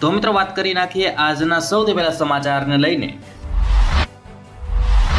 તો મિત્રો વાત કરી નાખીએ આજના સૌથી પહેલા સમાચારને લઈને.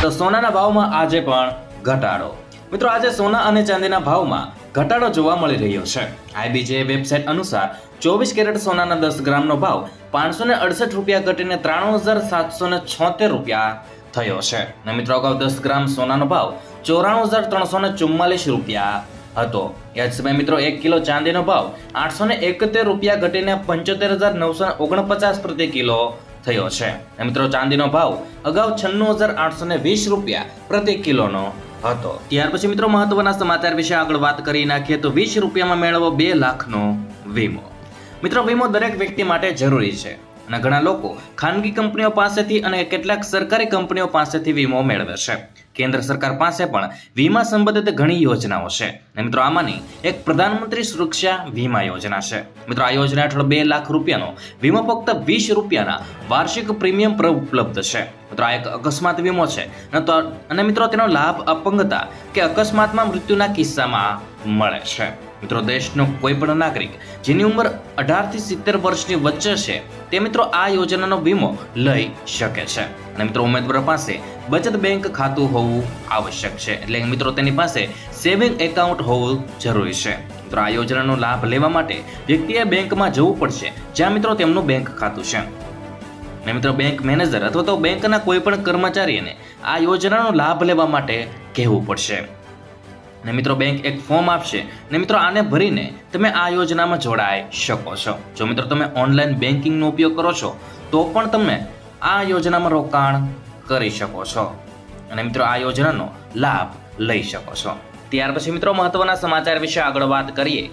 તો સોનાના ભાવમાં આજે પણ ઘટાડો. મિત્રો આજે સોના અને ચાંદીના ભાવમાં ઘટાડો જોવા મળી રહ્યો છે. આઈબીજે વેબસાઇટ અનુસાર ચોવીસ કેરેટ સોનાના દસ ગ્રામનો ભાવ પાંચસો ને અડસઠ રૂપિયા ઘટીને ત્રાણું હજાર સાતસો ને છોતેર રૂપિયા થયો છે. અને મિત્રો અગાઉ દસ ગ્રામ સોનાનો ભાવ ચોરાણું હજાર ત્રણસો ને ચુમ્માલીસ રૂપિયા હતો. એ જ મિત્રો, એક કિલો ચાંદીનો ભાવ આઠસો ને એકોતેર રૂપિયા ઘટીને પંચોતેર હજાર નવસો ઓગણપચાસ પ્રતિ કિલો થયો છે. મિત્રો, ચાંદીનો ભાવ અગાઉ છન્નું હજાર આઠસો ને વીસ રૂપિયા પ્રતિ કિલોનો હતો. ત્યાર પછી મિત્રો, મહત્વના સમાચાર વિશે આગળ વાત કરી નાખીએ તો વીસ રૂપિયામાં મેળવો બે લાખનો વીમો. મિત્રો, વીમો દરેક વ્યક્તિ માટે જરૂરી છે. અને ઘણા લોકો ખાનગી કંપનીઓ પાસેથી અને કેટલાક સરકારી કંપનીઓ પાસેથી વીમો મેળવે છે. કેન્દ્ર સરકાર પાસે પણ વીમા સંબંધિત ઘણી યોજનાઓ છે. અને મિત્રો, આમાંની એક પ્રધાનમંત્રી સુરક્ષા વીમા યોજના છે. મિત્રો, આ યોજના હેઠળ બે લાખ રૂપિયાનો વીમો ફક્ત વીસ રૂપિયાના વાર્ષિક પ્રીમિયમ પર ઉપલબ્ધ છે. મિત્રો, આ એક અકસ્માત વીમો છે. અને મિત્રો, તેનો લાભ અપંગતા કે અકસ્માતમાં મૃત્યુના કિસ્સામાં મળે છે. મિત્રો, દેશનો કોઈ પણ નાગરિક જેની ઉંમર અઢારથી સિત્તેર વર્ષની વચ્ચે છે, તે મિત્રો આ યોજનાનો વીમો લઈ શકે છે. અને મિત્રો, ઉમેદવાર પાસે બચત બેંક ખાતું હોવું આવશ્યક છે. એટલે મિત્રો, તેની પાસે સેવિંગ એકાઉન્ટ હોવું જરૂરી છે. મિત્રો, આ યોજનાનો લાભ લેવા માટે વ્યક્તિએ બેંકમાં જવું પડશે, જ્યાં મિત્રો તેમનું બેંક ખાતું છે. ને મિત્રો, બેંક મેનેજર અથવા તો બેંકના કોઈ પણ કર્મચારીને આ યોજનાનો લાભ લેવા માટે કહેવું પડશે. ને મિત્રો, બેંક એક ફોર્મ આપશે. ને મિત્રો, આને ભરીને તમે આ યોજનામાં જોડાઈ શકો છો. જો મિત્રો, તમે ઓનલાઈન બેન્કિંગનો ઉપયોગ કરો છો, તો પણ તમે આ યોજનામાં રોકાણ કરી શકો છો. અને મિત્રો, આ યોજનાનો લાભ લઈ શકો છો. ત્યાર પછી મિત્રો, મહત્વના સમાચાર વિશે આગળ વાત કરીએ.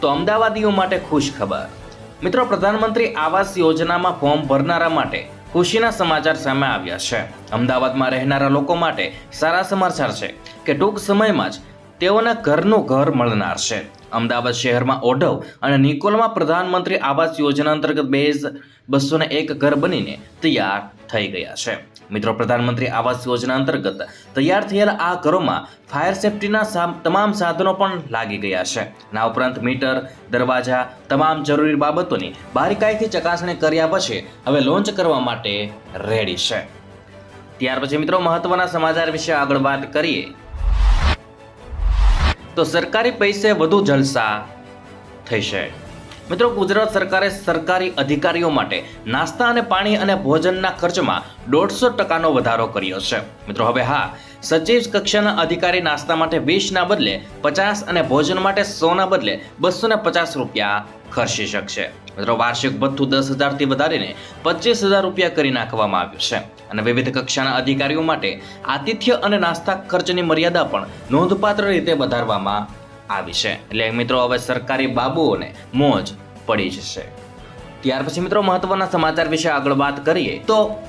તો અમદાવાદીઓ માટે ખુશ ખબર. મિત્રો, પ્રધાનમંત્રી આવાસ યોજનામાં ફોર્મ ભરનારા માટે ખુશીના સમાચાર સામે આવ્યા છે. અમદાવાદમાં રહેનારા લોકો માટે સારા સમાચાર છે કે ટૂંક સમયમાં જ તેઓને ઘરનું ઘર મળનાર છે. અમદાવાદ શહેરમાં ઓઢવ અને નિકોલમાં પ્રધાનમંત્રી આવાસ યોજના અંતર્ગત બે બસો એક ઘર બનીને તૈયાર થઈ ગયા છે. મિત્રો, પ્રધાનમંત્રી આવાસ યોજના અંતર્ગત તૈયાર થયેલા આ ઘરોમાં ફાયર સેફટીના તમામ સાધનો પણ લાગી ગયા છે. ના ઉપરાંત મીટર, દરવાજા, તમામ જરૂરી બાબતોની બારીકાઈથી ચકાસણી કર્યા પછી હવે લોન્ચ કરવા માટે રેડી છે. ત્યાર પછી મિત્રો, મહત્વના સમાચાર વિશે આગળ વાત કરીએ. તો સરકારી પૈસે વધુ જલસા થશે મિત્રો, ગુજરાત સરકારે સરકારી અધિકારીઓ માટે નાસ્તા અને પાણી અને ભોજનના ખર્ચમાં દોઢસો ટકાનો વધારો કર્યો છે. મિત્રો, હવે હા, સચિવ કક્ષાના અધિકારી નાસ્તા માટે વીસના બદલે પચાસ અને ભોજન માટે સોના બદલે બસો પચાસ રૂપિયા ખર્ચી શકશે. વાર્ષિક ભથ્થું દસ હજારથી વધારીને પચીસ હજાર રૂપિયા કરી નાખવામાં આવ્યું છે. અને વિવિધ કક્ષાના અધિકારીઓ માટે આતિથ્ય અને નાસ્તા ખર્ચની મર્યાદા પણ નોંધપાત્ર રીતે વધારવામાં આવી છે. એટલે મિત્રો, હવે સરકારી બાબુઓને મોજ પડી જશે. ત્યાર પછી મિત્રો, મહત્વના સમાચાર વિશે આગળ વાત કરીએ તો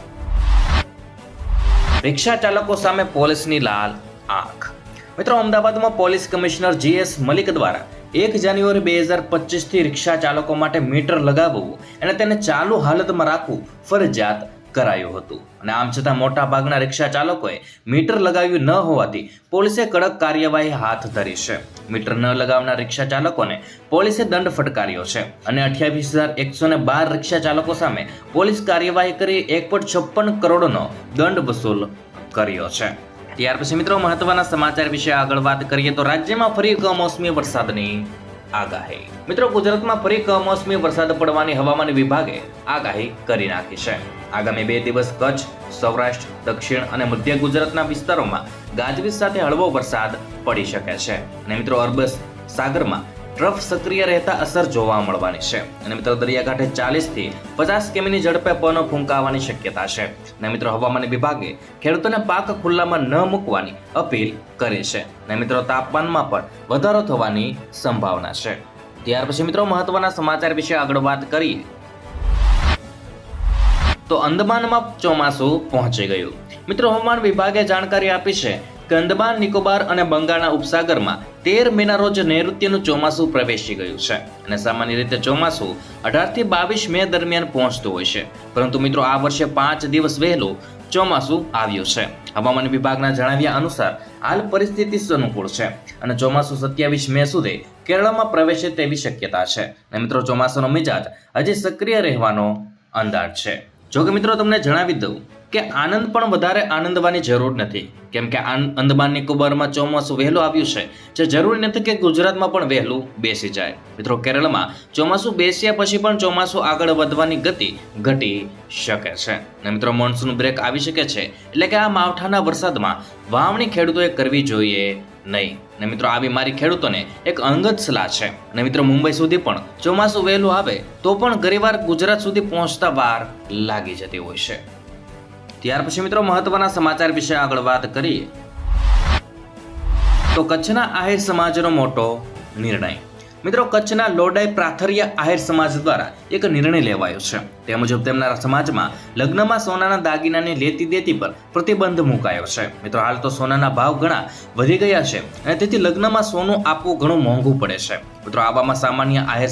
રિક્ષા ચાલકો સામે પોલીસની લાલ આંખ. મિત્રો, અમદાવાદમાં પોલીસ કમિશનર જીએસ મલિક દ્વારા એક જાન્યુઆરી બે હજાર પચીસથી રિક્ષા ચાલકો માટે મીટર લગાવવું અને તેને ચાલુ હાલતમાં રાખવું ફરજિયાત કરાયું હતું. અને આમ છતાં મોટાભાગના રિક્ષા ચાલકોએ મીટર લગાવ્યું ન હોવાથી પોલીસે કડક કાર્યવાહી હાથ ધરી છે. મીટર ન લગાવનાર રિક્ષા ચાલકોને પોલીસે દંડ ફટકાર્યો છે અને અઠ્યાવીસ હજાર એકસો ને બાર રિક્ષા ચાલકો સામે પોલીસ કાર્યવાહી કરી એક પોઈન્ટ છપ્પન કરોડનો દંડ વસૂલ કર્યો છે. ત્યાર પછી મિત્રો મહત્વના સમાચાર વિશે આગળ વાત કરીએ તો રાજ્યમાં ફરી કમોસમી વરસાદની આગાહી. મિત્રો ગુજરાતમાં ફરી કમોસમી વરસાદ પડવાની હવામાન વિભાગે આગાહી કરી નાખી છે. આગામી બે દિવસ કચ્છ, સૌરાષ્ટ્ર, દક્ષિણ અને મધ્ય ગુજરાતના વિસ્તારોમાં ગાજવીજ સાથે હળવો વરસાદ પડી શકે છે. અને મિત્રો અરબસ સાગરમાં ટ્રફ સક્રિય રહેતા અસર જોવા મળવાની છે. અને મિત્રો, દરિયાકાંઠે ચાલીસથી પચાસ કિમીની ઝડપે પવનો ફૂંકાવાની શક્યતા છે. અને મિત્રો, હવામાન વિભાગે ખેડૂતોને પાક ખુલ્લામાં ન મૂકવાની અપીલ કરી છે. અને મિત્રો, તાપમાનમાં પણ વધારો થવાની સંભાવના છે. ત્યાર પછી મિત્રો, મહત્વના સમાચાર વિશે આગળ વાત કરીએ. તો અંદમાનમાં ચોમાસું પહોંચી ગયું. મિત્રો, હવામાન વિભાગે જાણકારી આપી છે કે અંદમાન નિકોબાર અને બંગાળના ઉપસાગરમાં તેર મેના રોજ નૈઋત્યનું ચોમાસું પ્રવેશી ગયું છે અને સામાન્ય રીતે ચોમાસું અઢારથી બાવીસ મે દરમિયાન પહોંચતું હોય છે. પરંતુ મિત્રો, આ વર્ષે પાંચ દિવસ વહેલું ચોમાસું આવ્યું છે. હવામાન વિભાગના જણાવ્યા અનુસાર, હાલ પરિસ્થિતિ અનુકૂળ છે અને ચોમાસું સત્યાવીસ મે સુધી કેરળમાં પ્રવેશે તેવી શક્યતા છે. અને મિત્રો, ચોમાસાનો મિજાજ હજી સક્રિય રહેવાનો અંદાજ છે. જો કે મિત્રો તમને જણાવી દઉં કે આનંદ પણ વધારે આનંદવાની જરૂર નથી. કેમ કે અંદમાન નિકોબારમાં ચોમાસું વહેલું આવ્યું છે, જે જરૂરી નથી કે ગુજરાતમાં પણ વહેલું બેસી જાય. મિત્રો, કેરળમાં ચોમાસું બેસ્યા પછી પણ ચોમાસું આગળ વધવાની ગતિ ઘટી શકે છે. અને મિત્રો મોન્સૂન બ્રેક આવી શકે છે. એટલે કે આ માવઠાના વરસાદમાં વાવણી ખેડૂતોએ કરવી જોઈએ નહીં. અને મિત્રો, આ બીમારી ખેડૂતોને એક અંગત સલાહ છે. અને મિત્રો, મુંબઈ સુધી પણ ચોમાસું વહેલું આવે તો પણ ઘણીવાર ગુજરાત સુધી પહોંચતા વાર લાગી જતી હોય છે. ત્યાર પછી મિત્રો, મહત્વના સમાચાર વિશે આગળ વાત કરીએ. તો કચ્છના આહિર સમાજનો મોટો નિર્ણય. મિત્રો, કચ્છના લોડાઈ પ્રાથરિયા આહિર સમાજ દ્વારા એક નિર્ણય લેવાયો છે. તે મુજબ તેમના સમાજમાં લગ્નમાં સોનાના દાગીનાની લેતી દેતી પર પ્રતિબંધ મુકાયો છે. મિત્રો, હાલ તો સોનાના ભાવ ઘણા વધી ગયા છે અને તેથી લગ્નમાં સોનું આપવું ઘણું મોંઘું પડે છે. મિત્રો, આવામાં સામાન્ય આહિર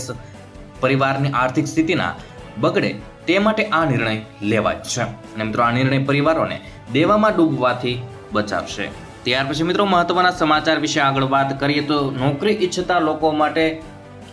પરિવારની આર્થિક સ્થિતિના બગડે તે માટે આ નિર્ણય લેવાય છે. અને મિત્રો, આ નિર્ણય પરિવારોને દેવામાં ડૂબવાથી બચાવશે. ત્યાર પછી મિત્રો મહત્વના સમાચાર વિશે આગળ વાત કરીએ તો નોકરી ઈચ્છતા લોકો માટે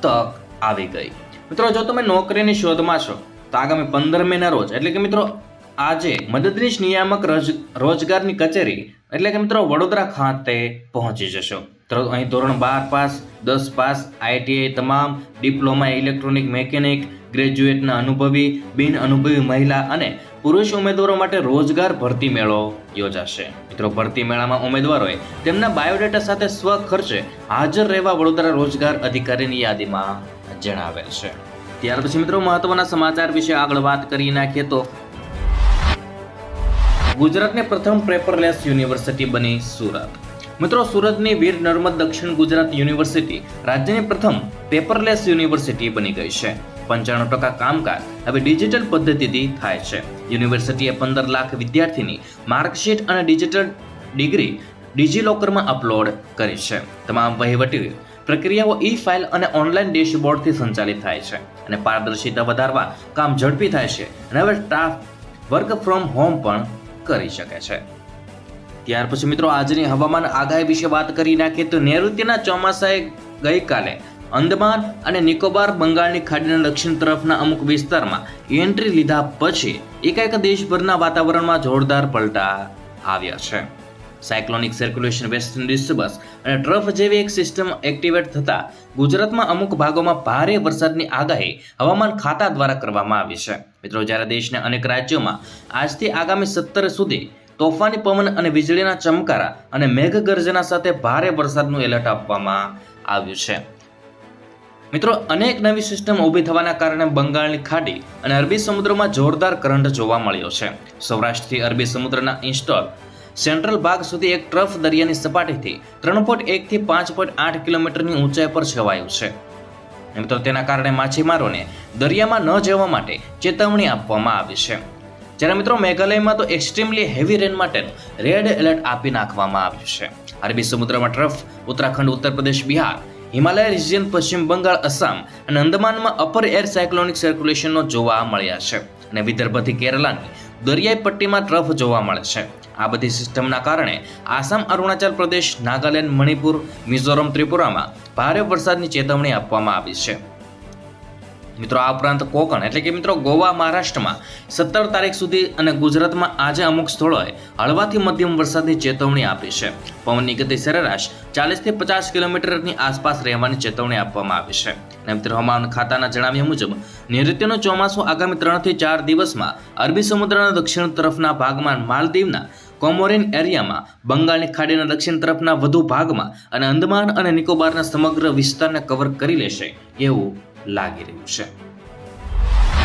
તક આવી ગઈ. મિત્રો, જો તમે નોકરીની શોધમાં છો, તો આગામી પંદર મેના રોજ, એટલે કે મિત્રો આજે મદદનીશ નિયામક રોજ- રોજગારની કચેરી, એટલે કે મિત્રો વડોદરા ખાતે પહોંચી જશો. અહીં ધોરણ બાર પાસ, દસ પાસ આઈટીઆઈ તમામ ડિપ્લોમા ઇલેક્ટ્રોનિક મેકેનિક ગ્રેજ્યુએટના અનુભવી, બિન અનુભવી મહિલા અને પુરુષ ઉમેદવારો માટે રોજગાર ભરતી મેળો યોજાશે. મિત્રો, ભરતી મેળામાં ઉમેદવારોએ તેમના બાયોડેટા સાથે સ્વ ખર્ચે હાજર રહેવા વડોદરા રોજગાર અધિકારીની યાદીમાં જણાવેલ છે. ત્યાર પછી મિત્રો, મહત્વના સમાચાર વિશે આગળ વાત કરી નાખીએ તો ગુજરાતની પ્રથમ પેપરલેસ યુનિવર્સિટી બની સુરત. મિત્રો, સુરતની વીર નર્મદ દક્ષિણ ગુજરાત યુનિવર્સિટી રાજ્યની પ્રથમ પેપરલેસ યુનિવર્સિટી બની ગઈ છે. પંચાણું ટકા કામકાજ હવે ડિજિટલ પદ્ધતિથી થાય છે. યુનિવર્સિટીએ પંદર લાખ વિદ્યાર્થીની માર્કશીટ અને ડિજિટલ ડિગ્રી ડિજિલોકરમાં અપલોડ કરી છે. તમામ વહીવટી પ્રક્રિયાઓ ઈ ફાઇલ અને ઓનલાઈન ડેશબોર્ડથી સંચાલિત થાય છે અને પારદર્શિતા વધારવા કામ ઝડપી થાય છે અને હવે સ્ટાફ વર્ક ફ્રોમ હોમ પણ કરી શકે છે. ત્યાર પછી મિત્રો આજની હવામાન આગાહી વિશે વાત કરી નાખીએ તો નૈઋત્યના ચોમાસાએ ગઈકાલે અંદમાન અને નિકોબાર બંગાળની ખાડીના દક્ષિણ તરફના અમુક વિસ્તારમાં એન્ટ્રી લીધા પછી એકાએક દેશભરના વાતાવરણમાં જોરદાર પલટા આવ્યા છે. સાયક્લોનિક સર્ક્યુલેશન વેસ્ટર્ન ડિસ્ટર્બન્સ અને ટ્રફ જેવી એક સિસ્ટમ એક્ટિવેટ થતા ગુજરાતમાં અમુક ભાગોમાં ભારે વરસાદની આગાહી હવામાન ખાતા દ્વારા કરવામાં આવી છે. મિત્રો, જ્યારે દેશના અનેક રાજ્યોમાં આજથી આગામી સત્તર સુધી તોફાની પવન અને વીજળીના ચમકારા અને મેઘગર્જના સાથે ભારે વરસાદનું એલર્ટ આપવામાં આવ્યું છે. મિત્રો, અનેક નવી સિસ્ટમ ઊભી થવાના કારણે બંગાળની ખાડી અને અરબી સમુદ્રમાં જોરદાર કરંટ જોવા મળ્યો છે. સૌરાષ્ટ્રથી અરબી સમુદ્રના ઇન્સ્ટોલ સેન્ટ્રલ ભાગ સુધી એક ટ્રફ દરિયાની સપાટીથી ત્રણ પોઈન્ટ એકથી પાંચ પોઈન્ટ આઠ કિલોમીટરની ઊંચાઈ પર છવાયું છે. મિત્રો, તેના કારણે માછીમારોને દરિયામાં ન જવા માટે ચેતવણી આપવામાં આવી છે. જ્યારે મિત્રો મેઘાલયમાં તો એક્સ્ટ્રીમલી હેવી રેન માટેનું રેડ એલર્ટ આપી નાખવામાં આવ્યું છે. અરબી સમુદ્રમાં ટ્રફ, ઉત્તરાખંડ, ઉત્તર પ્રદેશ, બિહાર, હિમાલય રિજિયન પશ્ચિમ બંગાળ, આસામ અને અંદમાનમાં અપર એર સાયક્લોનિક સર્ક્યુલેશનનો જોવા મળ્યા છે. અને વિદર્ભથી કેરલાની દરિયાઈ પટ્ટીમાં ટ્રફ જોવા મળે છે. આ બધી સિસ્ટમના કારણે આસામ, અરુણાચલ પ્રદેશ, નાગાલેન્ડ, મણિપુર, મિઝોરમ, ત્રિપુરામાં ભારે વરસાદની ચેતવણી આપવામાં આવી છે. મિત્રો, આ ઉપરાંત કોકણ. એટલે કે મિત્રો, ગોવા, મહારાષ્ટ્રમાં સત્તર તારીખ સુધી અને ગુજરાતમાં આજે અમુક સ્થળોએ હળવાથી મધ્યમ વરસાદની ચેતવણી આપી છે. પવનની ગતિ સરેરાશ ચાલીસથી પચાસ કિલોમીટરની આસપાસ રહેવાની ચેતવણી આપવામાં આવી છે. અને મિત્રો, હવામાન ખાતાના જણાવ્યા મુજબ, નૈઋત્યનું ચોમાસું આગામી ત્રણથી ચાર દિવસમાં અરબી સમુદ્રના દક્ષિણ તરફના ભાગમાં માલદીવના કોમોરિન એરિયામાં, બંગાળની ખાડીના દક્ષિણ તરફના વધુ ભાગમાં અને અંદમાન અને નિકોબારના સમગ્ર વિસ્તારને કવર કરી લેશે. એવું લાગી રહ્યું છે.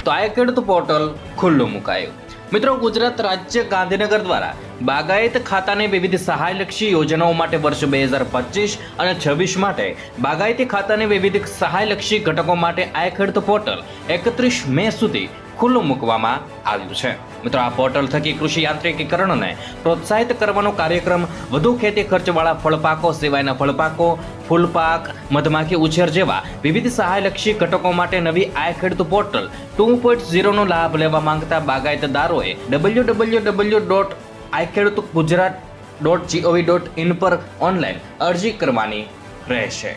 તો આ પોર્ટલ ખુલ્લું મુકાયું. મિત્રો, ગુજરાત રાજ્ય ગાંધીનગર દ્વારા બાગાયત ખાતાને વિવિધ સહાયલક્ષી યોજનાઓ માટે વર્ષ બે હજાર પચીસ અને છવ્વીસ માટે બાગાયતી ખાતાને વિવિધ સહાયલક્ષી ઘટકો માટે આ પોર્ટલ એકત્રીસ મે સુધી ખુલ્લું મૂકવામાં આવ્યું છે. મિત્રો, આ પોર્ટલ થકી કૃષિ યાંત્રિકીકરણને પ્રોત્સાહિત કરવાનો કાર્યક્રમ વધુ ખેતી ખર્ચવાળા ફળપાકો, સિવાયના ફળપાકો ફૂલપાક, મધમાખી ઉછેર જેવા વિવિધ સહાયલક્ષી ઘટકો માટે નવી આય ખેડૂત પોર્ટલ ટુ પોઈન્ટ ઝીરોનો લાભ લેવા માંગતા બાગાયતદારોએ W W W dot I Khedut Gujarat dot G O V dot in પર ઓનલાઈન અરજી કરવાની રહેશે.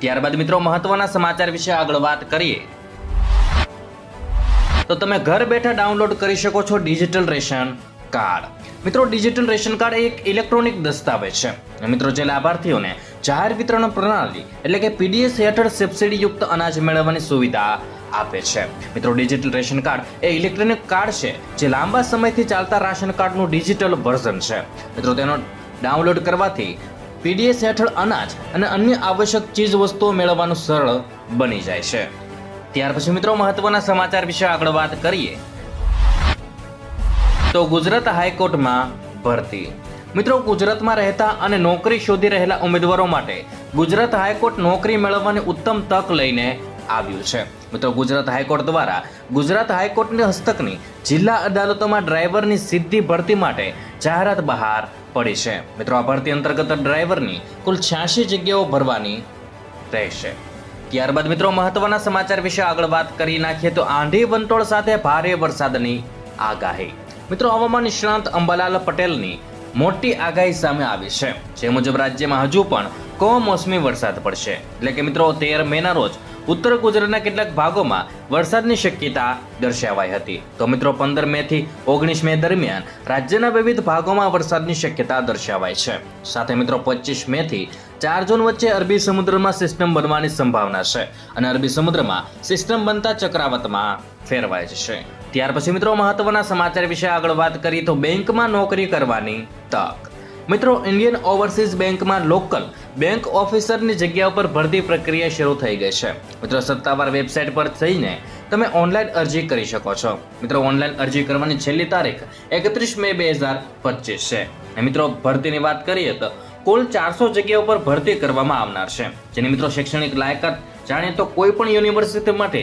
ત્યારબાદ મિત્રો, મહત્વના સમાચાર વિશે આગળ વાત કરીએ. તો તમે ઘર બેઠા ડાઉનલોડ કરી શકો છો ડિજિટલ રેશન. કાર્ડ. મિત્રો, ડિજિટલ રેશન કાર્ડ એક ઇલેક્ટ્રોનિક દસ્તાવેજ છે. મિત્રો, જે લાભાર્થીઓને જાહેર વિતરણ પ્રણાલી, એટલે કે પીડીએસ હેઠળ સબસિડીયુક્ત અનાજ મેળવવાની સુવિધા આપે છે. મિત્રો, ડિજિટલ રેશન કાર્ડ એ ઇલેક્ટ્રોનિક કાર્ડ છે, જે લાંબા સમયથી ચાલતા રાશન કાર્ડનું ડિજિટલ વર્ઝન છે. મિત્રો, તેનો ડાઉનલોડ કરવાથી પીડીએસ હેઠળ અનાજ અને અન્ય આવશ્યક ચીજ વસ્તુઓ મેળવવાનું સરળ બની જાય છે. ત્યાર પછી, મિત્રો, મહત્વના સમાચાર વિશે આગળ વાત કરીએ. તો ગુજરાત હાઈકોર્ટમાં ભરતી. મિત્રો, ગુજરાતમાં રહેતા અને નોકરી શોધી રહેલા ઉમેદવારો માટે ગુજરાત હાઈકોર્ટ નોકરી મેળવવાની ઉત્તમ તક લઈને આવ્યું છે. મિત્રો, ગુજરાત હાઈકોર્ટ દ્વારા ગુજરાત હાઈકોર્ટની હસ્તકની જિલ્લા અદાલતોમાં ડ્રાઈવરની સીધી ભરતી માટે જાહેરાત બહાર પડી છે. મિત્રો, આ ભરતી અંતર્ગત ડ્રાઈવરની કુલ છ્યાસી જગ્યાઓ ભરવાની રહેશે. ત્યારબાદ, મિત્રો, મહત્વના સમાચાર વિશે આગળ વાત કરી નાખીએ તો આંધી વંટોળ સાથે ભારે વરસાદની આગાહી. મિત્રો, હવામાન નિષ્ણાંત અંબાલાલ પટેલની મોટી આગાહી સામે આવી છે. જે મુજબ રાજ્યમાં હજુ પણ કમોસમી વરસાદ પડશે. એટલે કે મિત્રો, તેર મેના રોજ ઉત્તર ગુજરાતના કેટલાક ભાગોમાં વરસાદની શક્યતા દર્શાવાઈ હતી. તો મિત્રો, પંદર મે થી ઓગણીસ મે દરમિયાન રાજ્યના વિવિધ ભાગોમાં વરસાદની શક્યતા દર્શાવાય છે. સાથે મિત્રો, પચીસ મે થી ચાર જૂન વચ્ચે અરબી સમુદ્રમાં સિસ્ટમ બનવાની સંભાવના છે અને અરબી સમુદ્રમાં સિસ્ટમ બનતા ચક્રાવતમાં ફેરવાય જશે. ત્યાર પછી મિત્રો મહત્વના સમાચાર વિશે આગળ વાત કરીએ તો બેંકમાં નોકરી કરવાની તક. મિત્રો ઇન્ડિયન ઓવરસીઝ બેંકમાં લોકલ બેંક ઓફિસરની જગ્યા ઉપર ભરતી પ્રક્રિયા શરૂ થઈ ગઈ છે. મિત્રો સત્તાવાર વેબસાઇટ પર જઈને તમે ઓનલાઈન અરજી કરી શકો છો. મિત્રો ઓનલાઈન અરજી કરવાની છેલ્લી તારીખ એકત્રીસ મે બે હજાર પચીસ છે. મિત્રો ભરતીની વાત કરીએ તો કુલ ચારસો જગ્યા ઉપર ભરતી કરવામાં આવનાર છે. જેની મિત્રો શૈક્ષણિક લાયકાત જાણીએ તો કોઈ પણ યુનિવર્સિટી માટે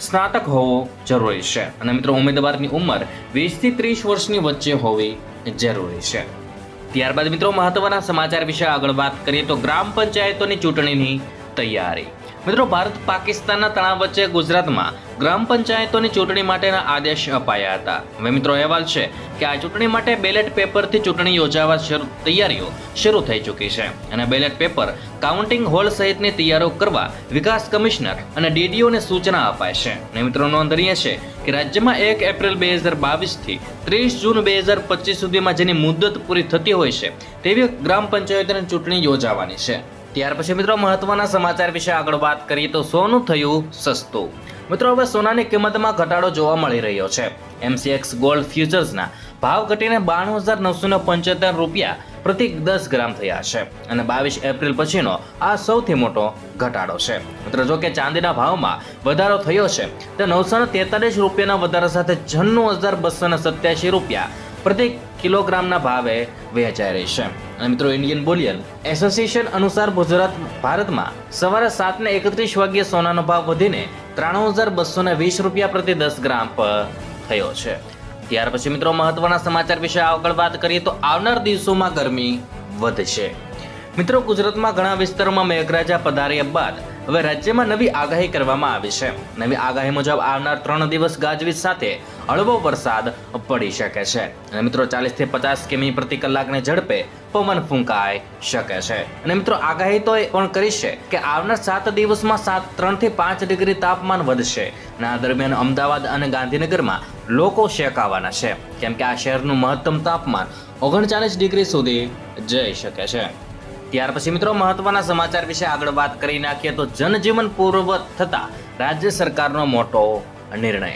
સ્નાતક હોવો જરૂરી છે. અને મિત્રો, ઉમેદવારની ઉંમર વીસથી ત્રીસ વર્ષની વચ્ચે હોવી જરૂરી છે. ત્યારબાદ મિત્રો, મહત્વના સમાચાર વિશે આગળ વાત કરીએ તો ગ્રામ પંચાયતોની ચૂંટણીની તૈયારી. મિત્રો, ભારત પાકિસ્તાનના તણાવ વચ્ચે ગુજરાતમાં ગ્રામ પંચાયતોની ચૂંટણી માટેના આદેશ અપાયા હતા. હવે મિત્રો, અહેવાલ છે કે આ ચૂંટણી માટે બેલેટ પેપરથી ચૂંટણી યોજાવા શરૂ, તૈયારીઓ શરૂ થઈ ચૂકી છે. અને બેલેટ પેપર કાઉન્ટિંગ હોલ સહિતની તૈયારીઓ કરવા વિકાસ કમિશનર અને ડીડીઓને સૂચના અપાય છે. અને મિત્રો નોંધનીય છે કે રાજ્યમાં એક એપ્રિલ બે હજાર બાવીસથી ત્રીસ જૂન બે હજાર પચીસ સુધીમાં જેની મુદત પૂરી થતી હોય છે, તેવી ગ્રામ પંચાયતોની ચૂંટણી યોજાવાની છે. ત્યાર પછી મિત્રો મહત્વના સમાચાર વિશે આગળ વાત કરીએ તો સોનું થયું સસ્તું. મિત્રો હવે સોનાની કિંમતમાં ઘટાડો જોવા મળી રહ્યો છે. એમસીએક્સ ગોલ્ડ ફ્યુચર્સના ભાવ ઘટીને બાણું હજાર નવસો પંચોતેર રૂપિયા પ્રતિ દસ ગ્રામ થયા છે અને બાવીસ એપ્રિલ પછીનો આ સૌથી મોટો ઘટાડો છે. મિત્રો જો કે ચાંદીના ભાવમાં વધારો થયો છે, તે નવસો તેતાલીસ રૂપિયાના વધારા સાથે છન્નું હજાર બસો સત્યાસી રૂપિયા પ્રતિ કિલોગ્રામના ભાવે વેચાઈ રહી છે. અને મિત્રો ઇન્ડિયન બોલિયન એસોસિએશન અનુસાર ગુજરાત, ભારતમાં સવારે સાત ને એકત્રીસ વાગ્યે સોનાનો ભાવ વધીને ત્રાણું હજાર બસો વીસ રૂપિયા પ્રતિ દસ ગ્રામ પર થયો છે. ત્યાર પછી મિત્રો મહત્વના સમાચાર વિશે આગળ વાત કરીએ તો આવનાર દિવસોમાં ગરમી વધશે. મિત્રો ગુજરાતમાં ઘણા વિસ્તારોમાં મેઘરાજા પધાર્યા બાદ હવે રાજ્યમાં નવી આગાહી કરવામાં આવી છે. નવી આગાહી મુજબ આવનાર ત્રણ દિવસ ગાજવીજ સાથે હળવો વરસાદ પડી શકે છે. અને મિત્રો ચાલીસથી પચાસ કિમી પ્રતિ કલાકની ઝડપે પવન ફૂંકાઈ શકે છે. અને મિત્રો, આગાહી તો એ પણ કરી છે કે આવનાર સાત દિવસમાં સાત ત્રણથી પાંચ ડિગ્રી તાપમાન વધશે. અને આ દરમિયાન અમદાવાદ અને ગાંધીનગરમાં લોકો શેકાવાના છે. કેમ કે આ શહેરનું મહત્તમ તાપમાન ઓગણચાલીસ ડિગ્રી સુધી જઈ શકે છે. ત્યાર પછી મિત્રો મહત્વના સમાચાર વિશે આગળ વાત કરી નાખીએ તો જનજીવન પૂર્વવત થતા રાજ્ય સરકારનો મોટો નિર્ણય.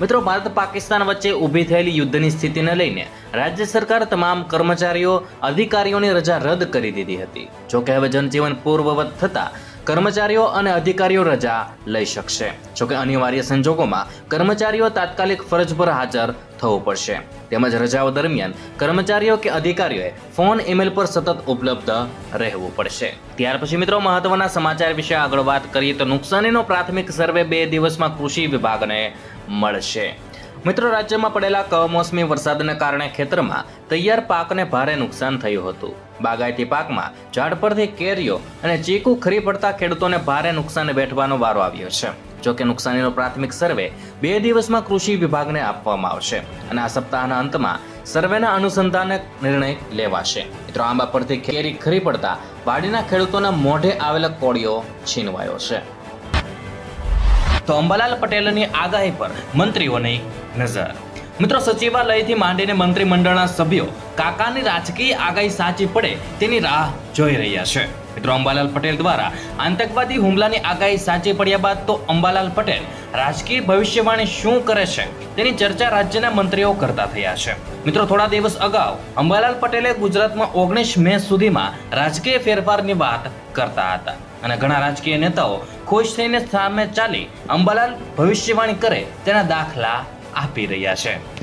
મિત્રો, ભારત પાકિસ્તાન વચ્ચે ઊભી થયેલી યુદ્ધની સ્થિતિને લઈને રાજ્ય સરકાર તમામ કર્મચારીઓ, અધિકારીઓની રજા રદ કરી દીધી હતી. જોકે હવે જનજીવન પૂર્વવત થતા કર્મચારીઓ અને અધિકારીઓ રજા લઈ શકશે. જોકે અનિવાર્ય સંજોગોમાં કર્મચારીઓ તાત્કાલિક ફરજ પર હાજર થવું પડશે. તેમજ રજાઓ દરમિયાન કર્મચારીઓ કે અધિકારીઓએ ફોન, ઈમેલ પર સતત ઉપલબ્ધ રહેવું પડશે. ત્યાર પછી મિત્રો, મહત્વના સમાચાર વિશે આગળ વાત કરીએ તો નુકસાનીનો પ્રાથમિક સર્વે બે દિવસમાં કૃષિ વિભાગને મળશે. મિત્રો, રાજ્યમાં પડેલા કમોસમી વરસાદને કારણે ખેતરમાં તૈયાર પાકને ભારે નુકસાન થયું હતું. બાગાયતી પાકમાં ઝાડ પરથી કેરીઓ અને ચીકુ ખરી પડતા ખેડૂતોને ભારે નુકસાન વેઠવાનો વારો આવ્યો છે. જોકે નુકસાનીનો પ્રાથમિક સર્વે બે દિવસમાં કૃષિ વિભાગને આપવામાં આવશે અને આ સપ્તાહના અંતમાં સર્વેના અનુસંધાને નિર્ણય લેવાશે. મિત્રો, આંબા પરથી કેરી ખરી પડતા વાડીના ખેડૂતોના મોઢે આવેલા કોળીઓ છીનવાયો છે. તો અંબાલાલ પટેલની આગાહી પર મંત્રીઓની નજર. મિત્રો, સચિવાલયથી માંડીને મંત્રીમંડળના સભ્યો કાકાની રાજકીય આગાહી સાચી પડે તેની રાહ જોઈ રહ્યા છે. મિત્રો, અંબાલાલ પટેલ દ્વારા આતંકવાદી હુમલાની આગાહી સાચી પડ્યા બાદ તો અંબાલાલ પટેલ રાજકીય ભવિષ્યવાણી શું કરે છે તેની ચર્ચા રાજ્યના મંત્રીઓ કરતા થયા છે. મિત્રો, થોડા દિવસ અગાઉ અંબાલાલ પટેલે ગુજરાતમાં ઓગણીસ મે સુધીમાં રાજકીય ફેરફારની વાત કરતા હતા અને ઘણા રાજકીય નેતાઓ ખુશ થઈને સામે ચાલી અંબાલાલ ભવિષ્યવાણી કરે તેના દાખલા આપી રહ્યા છે.